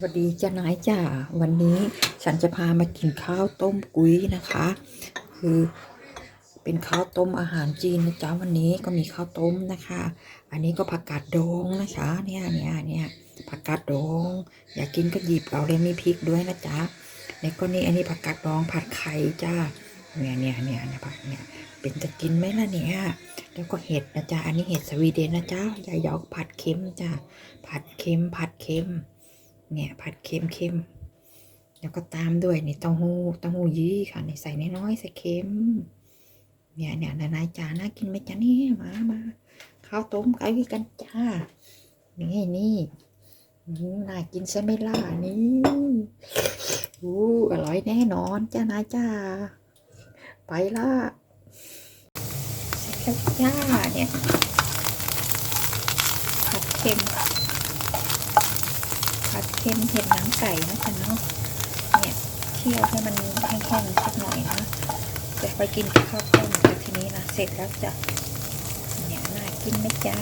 สวัสดีจ้านายจ้าวันนี้ฉันจะพามากินข้าวต้มกุ้ยนะคะ คือเป็นข้าวต้มอาหารจีนนะจ๊ะวันนี้ก็มีข้าวต้มนะคะ อันนี้ก็ผักกาดดองนะคะเนี่ยเนี่ยเนี่ยผักกาดดองอยากกินก็หยิบเอาเลยมีพริกด้วยนะจ๊ะแล้วก็นี่อันนี้ผักกาดดองผัดไข่จ้าเนี่ยเนี่ยเนี่ยเนี่ยผักเนี่ยเป็นจะกินไหมล่ะเนี่ยแล้วก็เห็ดนะจ๊ะอันนี้เห็ดสวีเดนนะจ๊ะยายอกผัดเค็มจ้าผัดเค็มผัดเค็ม เนี่ยผัดเค็มเค็มแล้วก็ตามด้วยนี่เต้าหู้เต้าหู้ยี้ค่ะนี่ใส่น้อยๆใส่เค็มเนี่ยเนี่ยนายจ๋าน่ากินไหมจ๊ะเนี่ยมามาข้าวต้มไก่กันจ้านี่นี่น่ากินใช่ไหมล่ะนี่อู้อร่อยแน่นอนจ้านายจ้า ไปละเสร็จแล้วจ้าเนี่ยผัดเค็ม ผัดเค็มเห็ดหนังไก่นะจ๊ะเนาะเนี่ยเคี่ยวให้มันแห้งๆสักหน่อยนะจะไปกินกับข้าวต้มกันทีนี้นะเสร็จแล้วจ้ะเนี่ยน่ากินไหมจ๊ะ